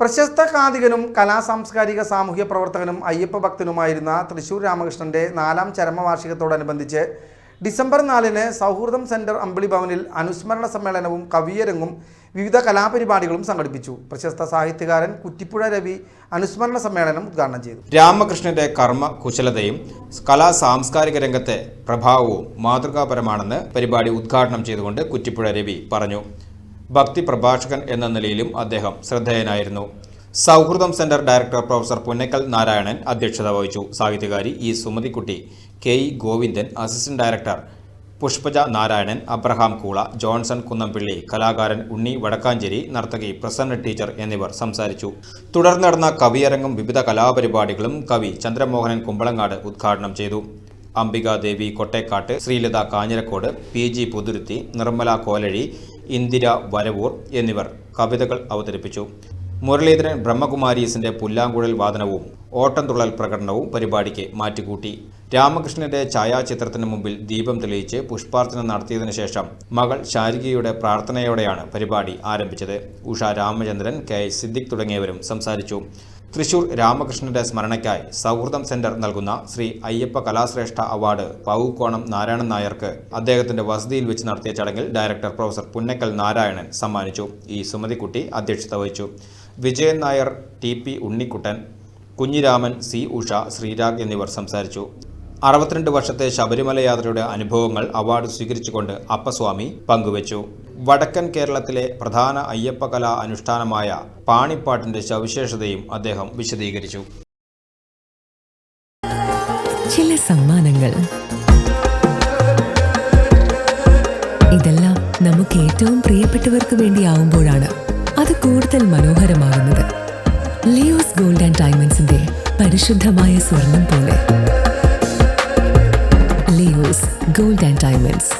പ്രശസ്ത കാതികനും കലാ സാംസ്കാരിക സാമൂഹ്യ പ്രവർത്തകനും അയ്യപ്പ ഭക്തനുമായിരുന്ന തൃശൂർ രാമകൃഷ്ണന്റെ നാലാം ചരമവാർഷികത്തോടനുബന്ധിച്ച് ഡിസംബർ നാലിന് സൗഹൃദം സെന്റർ അമ്പിളി ഭവനിൽ അനുസ്മരണ സമ്മേളനവും കവിയരങ്ങും വിവിധ കലാപരിപാടികളും സംഘടിപ്പിച്ചു. പ്രശസ്ത സാഹിത്യകാരൻ കുറ്റിപ്പുഴ രവി അനുസ്മരണ സമ്മേളനം ഉദ്ഘാടനം ചെയ്തു. രാമകൃഷ്ണന്റെ കർമ്മ കുശലതയും കലാ സാംസ്കാരിക രംഗത്തെ പ്രഭാവവും മാതൃകാപരമാണെന്ന് പരിപാടി ഉദ്ഘാടനം ചെയ്തുകൊണ്ട് കുറ്റിപ്പുഴ രവി പറഞ്ഞു. ഭക്തി പ്രഭാഷകൻ എന്ന നിലയിലും അദ്ദേഹം ശ്രദ്ധേയനായിരുന്നു. Souhridam centre director professor Punnakkal Narayanan അധ്യക്ഷത വഹിച്ചു. സാഹിത്യകാരി E Sumathikutty K E Govindan assistant director Pushpaja Narayanan Abraham Koola Johnson Kunnampilly കലാകാരൻ ഉണ്ണി വടക്കാഞ്ചേരി നർത്തകി പ്രസന്ന ടീച്ചർ എന്നിവർ സംസാരിച്ചു. തുടർന്ന് നടന്ന കവിയരങ്ങും വിവിധ കലാപരിപാടികളും കവി ചന്ദ്രമോഹനൻ കുമ്പളങ്ങാട് ഉദ്ഘാടനം ചെയ്തു. അംബികാദേവി കൊട്ടേക്കാട്ട് ശ്രീലത കാഞ്ഞിരക്കോട് പി ജി പുതുരുത്തി നിർമ്മല കോലഴി ഇന്ദിര വരവൂർ എന്നിവർ കവിതകൾ അവതരിപ്പിച്ചു. മുരളീധരൻ ബ്രഹ്മകുമാരീസിന്റെ പുല്ലാങ്കുഴൽ വാദനവും ഓട്ടംതുള്ളൽ പ്രകടനവും പരിപാടിക്ക് മാറ്റിക്കൂട്ടി രാമകൃഷ്ണന്റെ ഛായാചിത്രത്തിന് മുമ്പിൽ ദീപം തെളിയിച്ച് പുഷ്പാർച്ചന നടത്തിയതിനു ശേഷം മകൾ ശാരികയുടെ പ്രാർത്ഥനയോടെയാണ് പരിപാടി ആരംഭിച്ചത്. ഉഷ രാമചന്ദ്രൻ കെ സിദ്ദിഖ് തുടങ്ങിയവരും സംസാരിച്ചു. തൃശൂർ രാമകൃഷ്ണന്റെ സ്മരണയ്ക്കായി സൗഹൃദം സെന്റർ നൽകുന്ന ശ്രീ അയ്യപ്പ കലാശ്രേഷ്ഠ അവാർഡ് പാവുക്കോണം നാരായണൻ നായർക്ക് അദ്ദേഹത്തിന്റെ വസതിയിൽ വെച്ച് നടത്തിയ ചടങ്ങിൽ ഡയറക്ടർ പ്രൊഫസർ പുന്നക്കൽ നാരായണൻ സമ്മാനിച്ചു. ഈ സുമതിക്കുട്ടി അധ്യക്ഷത വഹിച്ചു. Vijayan Nair T P Unnikuttan Kunhiraman C Usha Sreerag എന്നിവർ സംസാരിച്ചു. അറുപത്തിരണ്ട് വർഷത്തെ ശബരിമല യാത്രയുടെ അനുഭവങ്ങൾ അവാർഡ് സ്വീകരിച്ചുകൊണ്ട് അപ്പസ്വാമി പങ്കുവച്ചു. വടക്കൻ കേരളത്തിലെ പ്രധാന അയ്യപ്പ കലാ അനുഷ്ഠാനമായ പാണിപ്പാട്ടിന്റെ സവിശേഷതയും അദ്ദേഹം വിശദീകരിച്ചു. ചില സമ്മാനങ്ങൾ. ഇതെല്ലാം നമുക്ക് ഏറ്റവും പ്രിയപ്പെട്ടവർക്ക് വേണ്ടിയാവുമ്പോഴാണ് അത് കൂടുതൽ മനോഹരമാകുന്നത്. ലിയോസ് ഗോൾഡ് ആൻഡ് ഡയമണ്ട്സിന്റെ പരിശുദ്ധമായ സ്വർണം പോലെ. Leo's gold and diamonds.